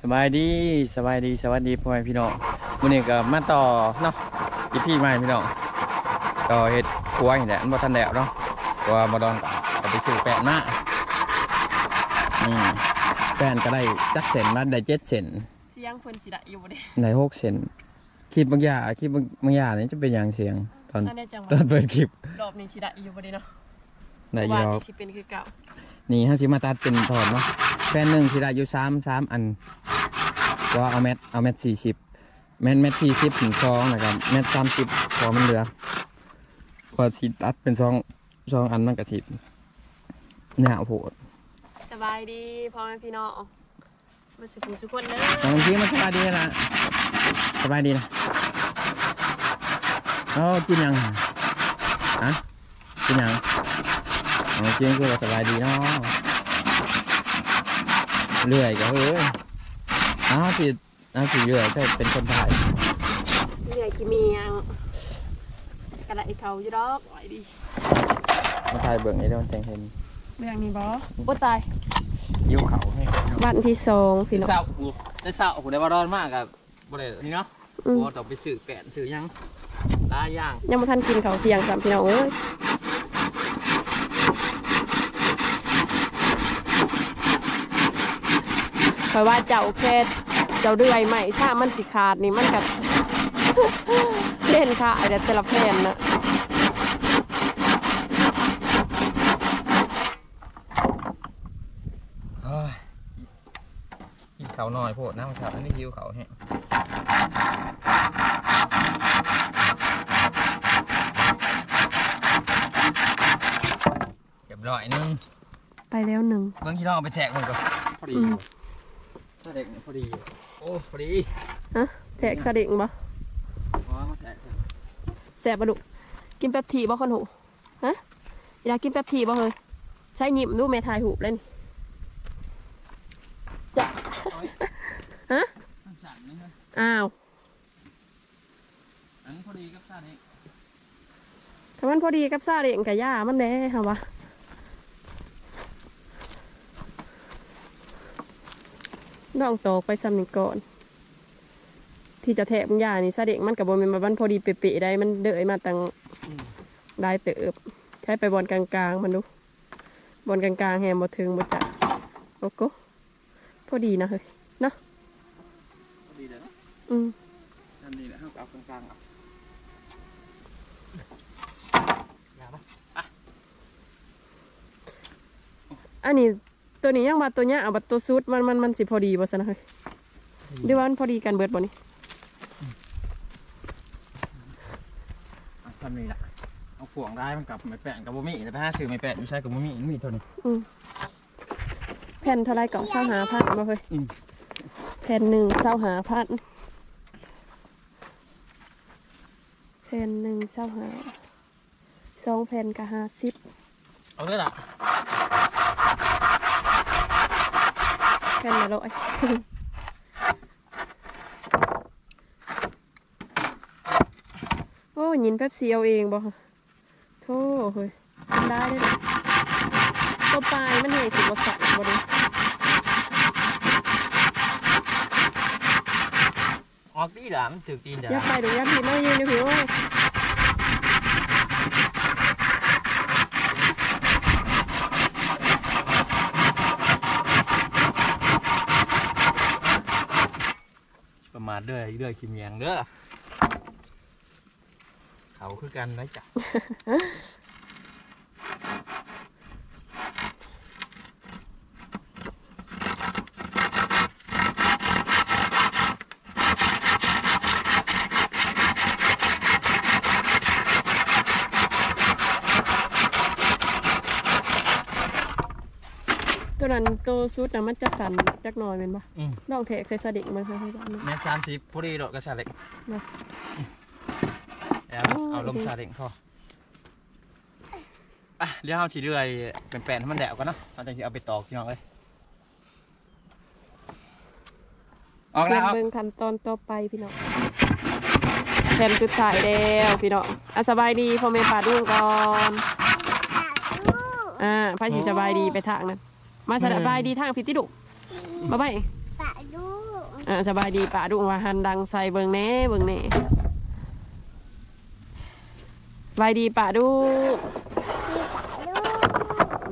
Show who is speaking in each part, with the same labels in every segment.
Speaker 1: สบายดีสบายดีสวัสดีพ่อแม่พี่น้องมื้อนี้ก็มาต่อเนาะอีพี่ใหม่พี่น้องต่อเฮ็ดครัวนี่แหละมันบ่ทันแล้วเนาะเพราะว่าบ่ดอนก็ไปซื้อแป้นมานี่แป้นก็ได้จักเส้นมาได้เจ็ดเส้น
Speaker 2: เสียงเพิ่นสิได้อยู่บ่เด้
Speaker 1: ได้หกเส้นคิดบางอย่างคิดบางบางอย่างนี่จะเป็นอย่างเสียงตอน
Speaker 2: อันนี้จังห
Speaker 1: ตอน
Speaker 2: วะ
Speaker 1: เปิดคลิป
Speaker 2: รอบนี้สิได้อยู่บ่เด้เนาะ
Speaker 1: ได้อ
Speaker 2: ว่า
Speaker 1: ยู่
Speaker 2: นี่สิเป็นคือเก่า
Speaker 1: นี่ฮะสิมาตัดเป็นถอดเนาะแป้นหนึ่งสิได้อยู่สามสามอันก็เอาแมทเอาแมทสี่สิบแมทแมทสี่สิบถึงสองนะครับแมทสามสิบพอมันเหลือพอสิตัดเป็นสองสองอันมันกระถิหน้าโผด
Speaker 2: สบายดีพ่อแม่พี่น้องมาสุขุสุขคนเด้
Speaker 1: บา
Speaker 2: อง
Speaker 1: ทีมันสบายดีนะสบายดีนะเอากินยังฮะกินยัง เอากินคือว่าสบายดีเนาะเรื่อยก็เฮ้ยอ้าวสิอ้าวสิเรื่อยก็เป็นคนไทย
Speaker 2: เหนื่อยกี่มียังกระไรเขาอยู่ดอกไหวดี
Speaker 1: มาถ่ายเบิ่งไอ้เดี๋ยวมันจังเห็น
Speaker 2: เรื่องนี้บ่บ่ตาย
Speaker 1: ยิ้วเขาให้
Speaker 2: วันที่สองพี่น้อง
Speaker 1: เศร้าอู้ได้เศร้าโอ้โหได้บารอนมากกับบ่ได้นี่เนาะ
Speaker 2: อืม
Speaker 1: โอ้ต้องไปซื้อแปะซื้อหยังหลายอย่าง
Speaker 2: ยังบ่ทันกินข้าวเที่ยงสามพี่น้องเอ้ย อยว่าเจ้าแค่เจ้าเดือยใหม่ถ้ามันสิขาดนี่มันกัดเล่นค่ะไอ้เด็ดแต่ละแผ่นนะ
Speaker 1: เอ้ยกินเขาหน่อยโพดน้ำครับอันนี้ยิ้วเขาแห้งเรียบร้อยหนึง
Speaker 2: ไปแล้วหนึ่ง
Speaker 1: เบิ่งที่น้องเอาไปแทกมันก่อนพอดี
Speaker 2: อืม
Speaker 1: ถ้าเด็กเนี่ยพอดี โอ้พอดี
Speaker 2: ฮะแทกสะดิ่งบ่
Speaker 1: อ๋อมาแทก
Speaker 2: แสบปะดุกินแป๊บทีบ่คนหูฮะอยากกินแป๊บทีบ่เฮ้ยใช้หยิบดูแม่ทายหูเล่นจะฮะ
Speaker 1: สั่นนึงนะ
Speaker 2: อ้าว
Speaker 1: อันนี้พอดีกับซาเด็ก
Speaker 2: ถ้ามันพอดีกับซาเด็งกับย่ามันแน่ค่ะวะ น้องโตกไปซ้ำนี่ก่อน ที่จะแทกมึงย่านี่ซาเด็งมันกับบนมันมันพอดีเป๊ะๆได้มันเดยมาตั้งได้เติบ ใช้ไปบอลกลางๆมันดูบอลกลางๆแฮมบ่ถึงบ่จักโอ้โกพอดีนะเฮ้ย
Speaker 1: พอดีเลยนะ
Speaker 2: อืม
Speaker 1: นั่นนี่แหละห้ามเอากลางๆเอาอย่าปะ
Speaker 2: อันนี้ ตัวนี้ยังมาตัวเนี้ยเอาบัตตัวซุดมันมันมันสิพอดีบ่ซะนะเฮ้ยหรือว่ามันพอดีกันเบิดบ่นี่
Speaker 1: อะซ้ำนี่แหละเอาขวงได้มันกลับไม่แปะกับบุมี่แต่ถ้าซื้อไม่แปะไม่ใช่กับบุมี่มีเท่านี้
Speaker 2: อืมแผ่นเท่าไรเก่าเศร้าหาพันบ่เฮ้ย
Speaker 1: อืม
Speaker 2: แผ่นหนึ่งเศร้าหาพันแผ่นหนึ่งเศร้าหาสองแผ่นก็ห้าสิบ
Speaker 1: เอาเลยล่ะ
Speaker 2: แผ่นละร้อยโอ้ยินแป๊บซีเอาเองบ่โธ่เฮ้ยทำได้เลยตัวปลายมันเหงสิบ่สักบ่เด้
Speaker 1: ออกดีล่ะมันถือตีนเดี๋ยว
Speaker 2: อย่าไปดูอย่าผิดมายืนอยู่ผิว เว้ย
Speaker 1: ด้อเด้อคิมแยงเด้อเขาคือกันนะจ๊ะ
Speaker 2: ตัวนั้นตัวสุดนะมันจะสั่นจักหน่อยเป็นปะ
Speaker 1: อืม
Speaker 2: ลองเทกใส่สดิกมันเคยให้บ้าง
Speaker 1: แม่สามสิบพอดีดอกกระชาเล็ก
Speaker 2: นะ
Speaker 1: แล้วเอาลมซาเล็กพออะเดี๋ยวเอาฉีดเรื่อยเป็นแปลนให้มันแดวกันเนาะเราจะเอาไปตอกพี่น้องเลยออกแล้วออก
Speaker 2: เบิ่งขั้นตอนต่อไปพี่น้องแผ่นสุดท้ายแล้วพี่น้องอะสบายดีพ่อแม่ป่าดุ้งก่อน อ่าพายสีสบายดีไปทางนั้น มาสบายดีทางพิติดุมาไป
Speaker 3: ปะด้วย
Speaker 2: อ่าสบายดีป่าดุงว่าหันดังใส่เบิงแหน่เบิงแหน่สบายดีป่าดุ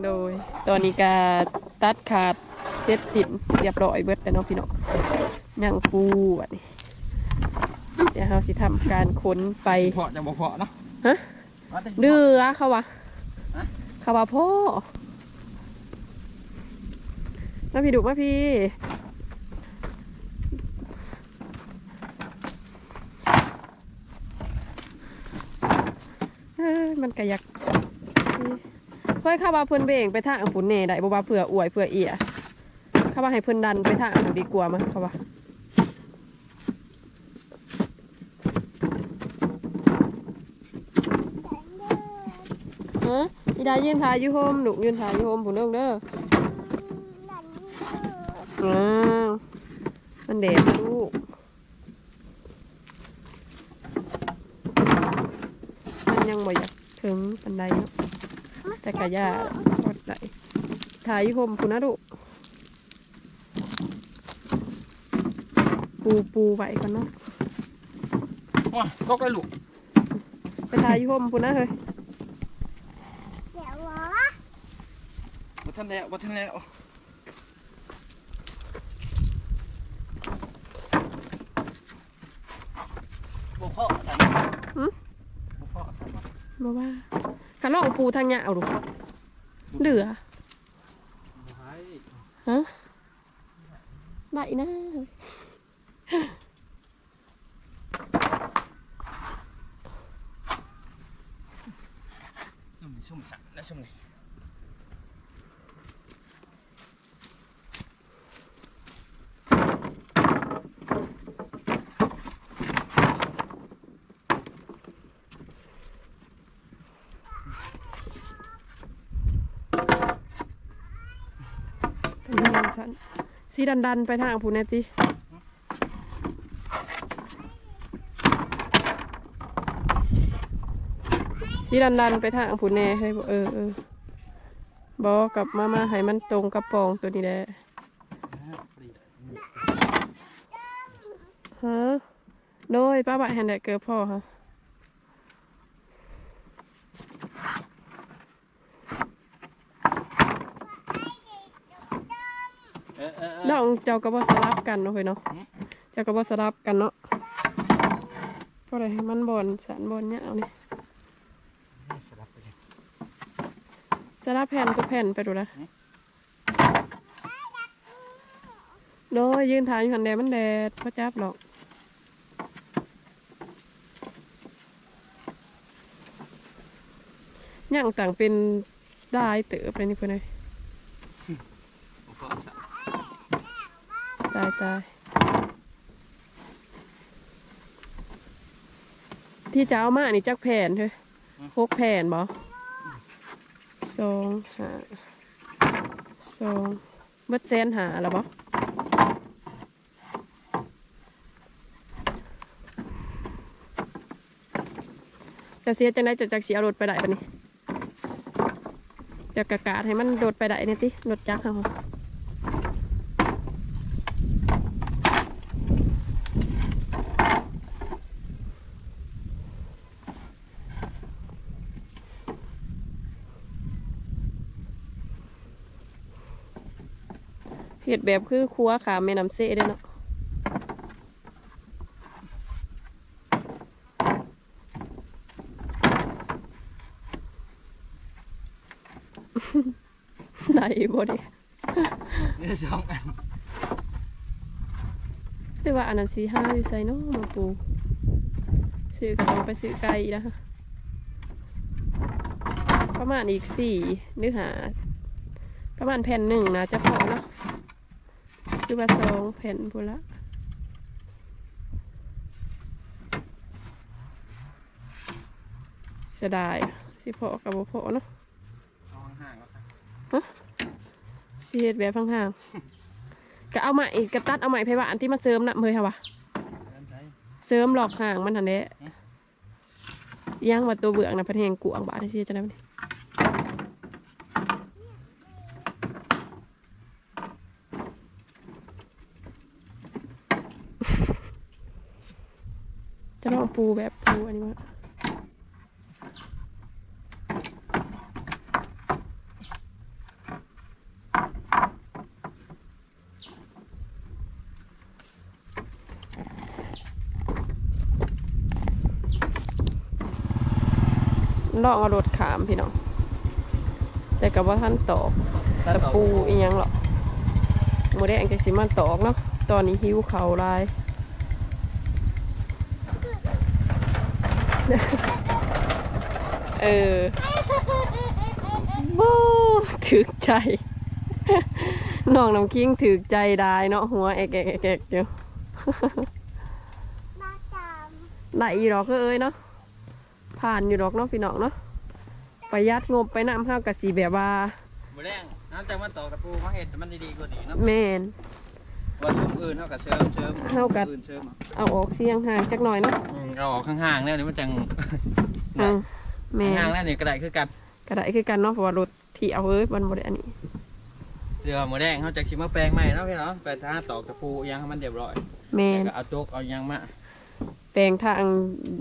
Speaker 2: โดยตอนนี้ก็ตัดขาดเสร็จสิ้นเรียบร้อยเบิดแล้วเนาะพี่น้องยังปูอะนี่เดี๋ยวเราสิทำการขนไป
Speaker 1: เพาะจะบ่เพาะเนาะ
Speaker 2: ฮะเดือเขาวะ
Speaker 1: ฮะ
Speaker 2: เขาวะพ่อ มาพี่ดุมาพี่ มันก็อยากเฮ้ยข้าว่าเพิ่นเบ่งไปทางผุนเน่ได้บ่ว่าเผื่ออวยเผื่อเอียข้าว่าให้เพิ่นดันไปทางผุดีกว่ามั้งเขาว่าฮะอีดายืนถ่ายยูโฮมลูกยืนถ่ายยูโฮมผุนเด้อ เด้ออ้าวมันเด็ดลูกมันยังบ่อยากถึงปันไดเนาะแต่กะยาพอดได้ถ่ายอยู่ห่มคุณนะดุปูปูไว้ก่อนเนาะ
Speaker 1: ว้าก็กระลุก
Speaker 2: ไปถ่ายอยู่ห่มคุณนะเฮ้ย
Speaker 1: บ่ทันแล้วบ่ทันแล้วบ่เพาะใส่บ่เพาะใส่ บ่
Speaker 2: มาว่าขันลองปูทางเนี้ยเอาดูเดือฮะได้นะ
Speaker 1: ชุ่มชุ่มสักนะชุ่มนี่
Speaker 2: เป็นทาง สันสีดันดันไปทางผูแนติสีดันดันไปทางผูแน่เฮ้บอกเออเออบอกลับมามาให้มันตรงกับปองตัวนี้แหละฮะโดยป้าบะแฮนเดเกิดพ่อฮะ
Speaker 1: เออเออ เออ
Speaker 2: น้องเจ้าก็บ่สลับกันเนาะเฮ้ยเนาะ
Speaker 1: หืม
Speaker 2: เจ้าก็บ่สลับกันเนาะเพราะอะไรให้มันบอลสันบอลเนี่ยเอานี่
Speaker 1: สลับไปเลย
Speaker 2: สลับแผ่นตัวแผ่นไปดูนะโดยยืนถ่ายอยู่หันแดดมันแดดพ่จับหรอกย่างต่างเป็นได้เติบเลยนี่เพื่อนเลย
Speaker 1: บ่เพาะใส่
Speaker 2: ตายตายที่จะเอามานี่จักแผ่นเฮ้ยหกแผ่นบ่สองหาสองเบิดแสนหาแล้วบ่จะเสียจังไดจะจักเสียรถไปได้ปะนี่จะกะกาดให้มันโดดไปได้เนี่ยติรถจักรเฮา เห็ดแบบคือครัวขามแม่น้ำเซ่เด้อเนาะไหนบ่ดิ
Speaker 1: นี่สองอัน
Speaker 2: แต่ว่าอันนั้นสีห้าอยู่ใส่เนาะมาปูซื้อก็ต้องไปซื้อไก่นะประมาณอีกสี่หรือหาประมาณแผ่นหนึ่งนะจะพอเนาะซื้ อมาสองแผ่นพูนละเสียดายสิพอกับบ่พอเนาะ
Speaker 1: เอาห่างๆก็สัก
Speaker 2: สิเฮ็ดแบบห่างๆก็เอาใหม่กระตัดเอาใหม่ไผว่าอันที่มาเสริมน่ะเมยค่ะวะ
Speaker 1: เดินไป
Speaker 2: เสริมหลอกห่างมันทันเด้ยังว่าตัวเบือกนะพะเทงกวางบาดที่จะได้บ่นี่จะลอง ปูแบบปูอันนี้มาลองเอารถขามพี่น้อง แต่กับว่าท่านตอกตะปูอีหยังหรอกหมูแดงจะสิมันตอกเนาะ ตอนนี้หิวเขาลาย เออบูถึกใจน้องน้ำคิงถึกใจได้เนาะหัวเอกเอกเอกเอกอยู่
Speaker 3: มาตาม
Speaker 2: ไหลอยู่ดอกก็เอ้ยเนาะผ่านอยู่ดอกเนาะพี่น้องเนาะประหยัดงบไปน้ำห้าวกับสีแบบว่า
Speaker 1: มือแรงน้ำจากมัน ว่านี้เนาะ
Speaker 2: แมน
Speaker 1: ว่าชุมอื่นเท่ากับเชิมเชิม
Speaker 2: เท่ากับ
Speaker 1: อื่นเชิม
Speaker 2: เอาออกเสียงห่างจักหน่อยเนาะ
Speaker 1: อืมเอาออกข้างๆแล้วนี่มันจัง
Speaker 2: อืมแมน
Speaker 1: ข้างๆแล้วนี่กระไดคือกัน
Speaker 2: กระไดคือกันเนาะเพราะว่ารถที่เอาเอ้ยมันบริอันนี้
Speaker 1: เดี๋ยวมือแรงเขาจะชิมมาแปลงใหม่เนาะพี่เนาะไปท่าตอกตะปูอิหยังให้มันเรียบร้อย
Speaker 2: แมน
Speaker 1: แล้วก็เอาโจ๊กเอาอิหยังมา
Speaker 2: แปลงทาง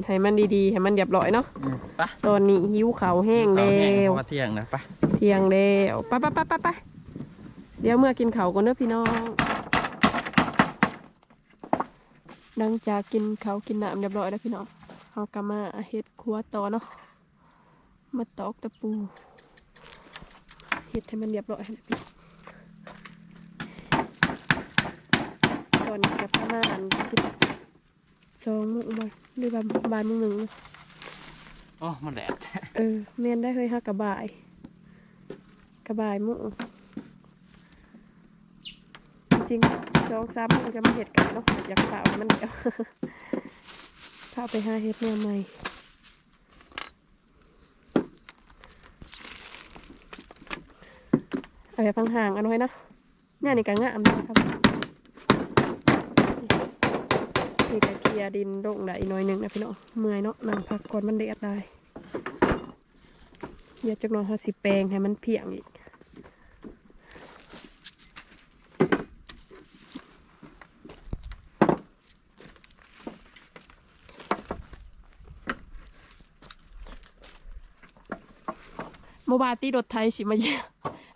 Speaker 2: ให้มันดีๆให้มันเรียบร้อยเนาะ
Speaker 1: อืมไป
Speaker 2: ตอนนี้หิวเขาวแห้ง
Speaker 1: เอา
Speaker 2: แล้
Speaker 1: แห้ง
Speaker 2: ว
Speaker 1: เพราะว่าเที่ยงนะไป
Speaker 2: เที่ยงแล้วไปไปไปไปไปเดี๋ยวเมื่อกินเขาวก่อนเนอะพี่น้อง หลังจากกินเขาวกินน้ำเรียบร้อยแล้วพี่น้องเอากลับมาเฮ็ดครัวต่อเนาะ มาตอกตะปูเฮ็ดให้มันเรียบร้อยนะพี่ตอนนี้กับประมาณสิบสองโมงบ่หรือว่าบ่ายโมงหนึ่ง
Speaker 1: โอ้มันแดด
Speaker 2: เออเมียนได้เคยฮักกระบายกระบายหมุจริง สองสามโมจะมาเห็ดกันเนาะอยากเป่ามันเดียวพาไปหาเห็ดแนวใหม่เอาไปพังห่างๆเอันไว้นะเนี่ยนี่ก็งามนะครับนี่ก็เคลียดินโด่งได้อีกหน่อยหนึ่งนะพี่น้องเมื่อยเนาะนั่งพักก่อนมันเดือดได้เดี๋ยวจักหน่อยเขาสิแปลงให้มันเพียงอีก โมบาย ตีรถไทยสิมาเยอะ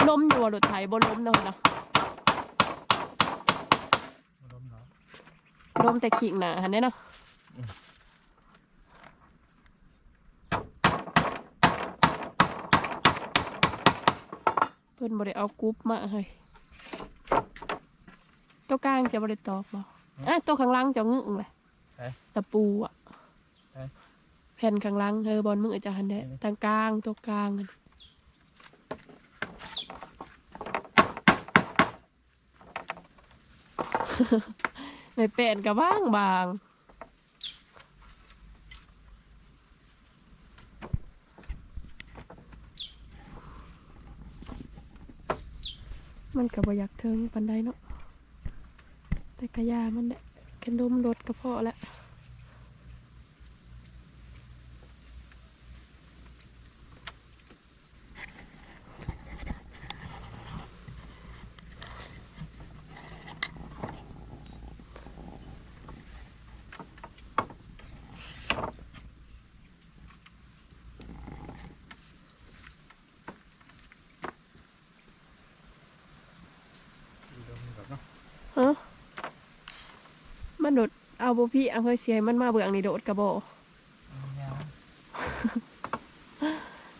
Speaker 2: ล้มอยู่ว่ารถไทยบนล้มเนาะเนาะล้มแต่ขิงหนาหันได้เนาะเพิ่นบ่ได้เอากรุ๊ปมาให้ตัวกลางจะบ่ได้ตอกบ่อะตัวข้างล่างจะงึ่งเลย
Speaker 1: เอ๊ะ
Speaker 2: ตะปูอะ
Speaker 1: เอ๊ะ
Speaker 2: แผ่นข้างล่างเฮอบอลมึงอาจจะหันได้ทางกลางตัวกลางนั่น ไม่เป็นกับบ้างบางมันกับบอยากเทิงปันไดเนาะแต่กระยามันแหละแค่ดมรถก็พอแล้ว ฮะมันโดด เอาบุพี่เอาเคยเสียให้มันมาเบื้องนี่โดดกระโบ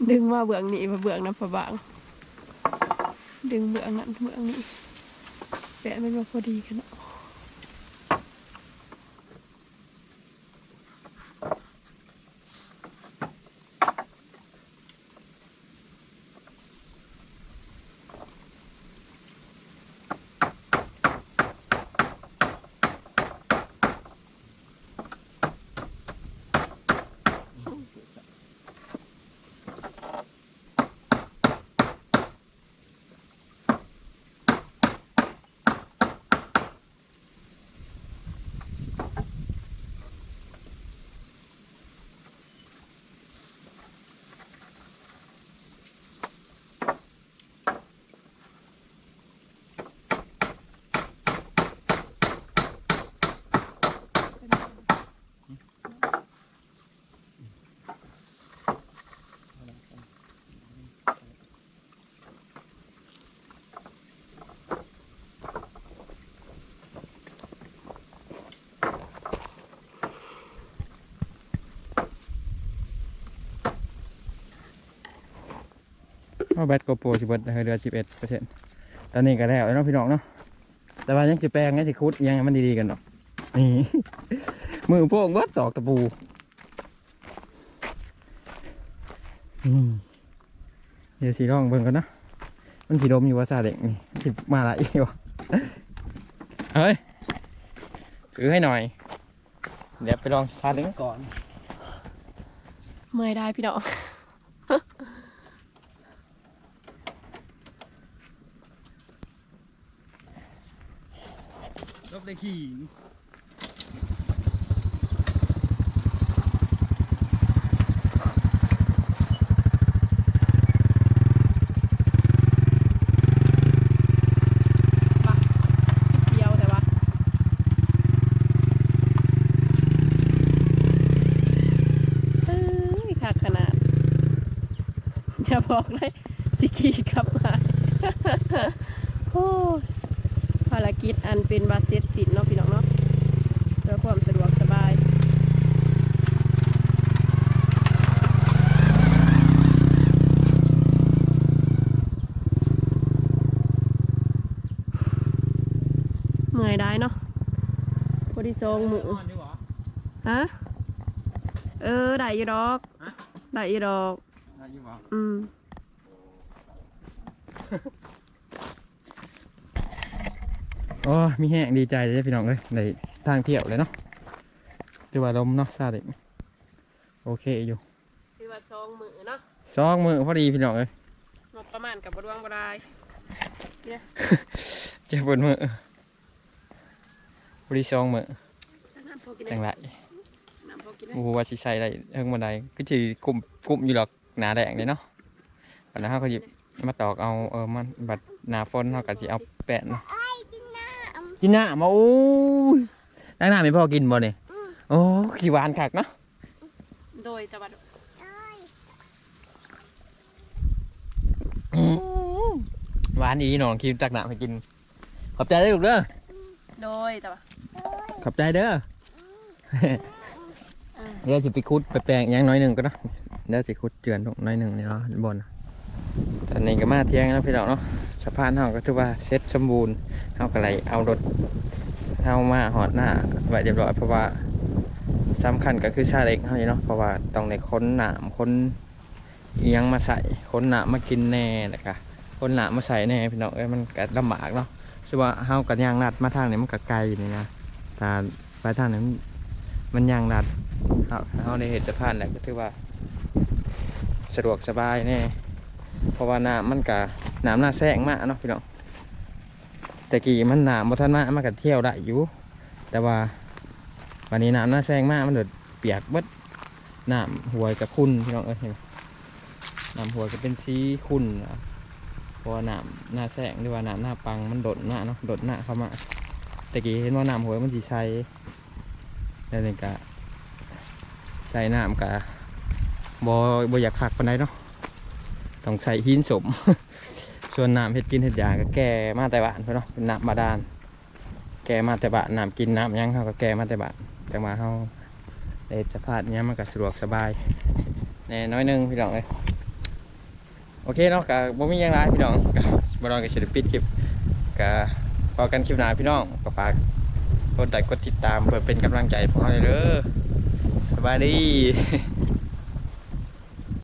Speaker 2: ดึงมาเบื้องนี้มาเบื้องนั้นพะบาง ดึงเบื้องนั้นเบื้องนี้แปะมันมาพอดีกันเนาะ
Speaker 1: เพราแบตโกโปรสิบเบิดเหลือสิบเอ็ดเปอร์เซ็นต์ตอนนี้ก็แล้วเนาะพี่น้องเนาะแต่ว่ายังสิแปลงยังสิคุดยังมันดีๆกันเนาะนี่มือโป้งวัดตอกตะปูเดี๋ยวสีร่องเบิ่งกันนะมันสีดมอยู่ว่าซาเด็กนี่สิมาละอีกวะเฮ้ยถือให้หน่อย เดี๋ยวไปลองซาเด็กก่อน
Speaker 2: เมื่อยได้พี่น้อง
Speaker 1: บได้ขี่
Speaker 2: เดียวแต่ว่าเอ้ยขาดขนาดอย่าบอกเลยสิขี่กลับมาโอ้ารกิจอันเป็นบาเซ็ตสินเนาะพี่น้องเนาะเพื่อความสะดวกสบายเมื่อยได้เนาะพอดีทรงมือฮะเออได้อยู่ดอก
Speaker 1: ฮะ
Speaker 2: ได้อยู่ดอกอืม
Speaker 1: โอ้มีแห้งดีใจเลยพี่น้องเลยในทางเที่ยวเลยเนาะจังหวะลมเนาะซาเด็กโอเคอยู่
Speaker 2: คือว่าทรงมือเนาะ
Speaker 1: สองมือพอดีพี่น้องเลย
Speaker 2: งบประมาณกับบดวงบได้
Speaker 1: เจ็บปวดมือพอดีสองมือ
Speaker 2: น้ำพอกิน
Speaker 1: จังไร
Speaker 2: น้ำพอกิน
Speaker 1: โอ้โหว่าสิใส่ได้เฮิงบันไดก็จีกลุ่มกลุ่มอยู่หรอกหนาแดงเลยเนาะปัญหาเขาหยิบมาตอกเอาเออมันบัดหนาฝนเขาก็สิเอาแปะเนาะ กินหน้ามาโอ้ยได้หน้าไม่พอกินบ่เนี่ยโอ้ขี้หวานคักเนาะ
Speaker 2: โดยจังหวัด
Speaker 1: หวานอีหนองคิมตักหนามให้กิน ขอบใจเด้อลูกเด้อ
Speaker 2: โดยจังหวัด
Speaker 1: ขอบใจเด้อเดี๋ยวสิไปคุดไปแปลงอีกอยังน้อยหนึ่งก็เนาะเดี๋ยวสิคุดเจือนลงน้อยหนึ่งนี่เนาะบนน่ะตอนนี้ก็มาเที่ยงแล้วพี่น้องเนาะสะพานเฮาก็ถือว่าเซ็ตสมบูรณ์ เฮาก็เลยเอารถเฮามาหอดหน้าไว้เรียบร้อยเพราะว่าสำคัญก็คือชาเล็กเฮานี่เนาะเพราะว่าต้องในค้นหนามค้นเอียงมาใส่ค้นหนามมากินแน่แล้วก็ค้นหนามมาใส่แน่พี่น้องเอ้ยมันก็ลำบากเนาะคือว่าเฮากับยางนัดมาทางนี้มันก็ไกลอยู่นี่นะแต่ไปทางนั้นมันยางนัดเฮาเฮาในเหตุสะพานแหละก็ถือว่า สะดวกสบายแน่เพราะว่าน้ำมันก็น้ำหน้าแซงมากเนาะพี่น้อง แต่กี้มันหน้ำบ่ทันมามันก็เที่ยวได้อยู่ แต่ว่าวันนี้น้ำหน้าแซงมากมันเดือดเปียกเบิดน้ำหวยกับขุ่นพี่น้องเอ้ยเห็นไหมน้ำหวยก็เป็นสีขุ่นะเพราะว่าน้ำหน้าแสงหรือว่าน้ำหน้าปังมันโดดหน้าเนาะโดดหน้าเข้ามาแต่กี้เห็นว่าน้ำหัวยมันสีใช้แล้วนี่ก็ใส่น้ำกะบอบอยากขักปานใดเนาะต้องใส่หินสม ส่วนน้ำเห็ดกินเห็ดยาก็แก่มาแต่บ้านเพื่นเนาะเป็นน้ำบาดาลแก่มาแต่บ้านน้ำกินน้ำยังเขาก็แก่มาแต่บ้านจังมาเขาในสภาพเนี้ยมันก็สะดวกสบายแน่น้อยหนึงพี่น้องเลยโอเคเนาะกะบ่มีหยังไรพี่น้องกะบ่นอนกับศิลปิดคลิปกะพอกันคลิปหน้าพี่น้องก็ฝากกดไลค์กดติดตามเพื่อเป็นกำลังใจพวกเราเด้อสบายดี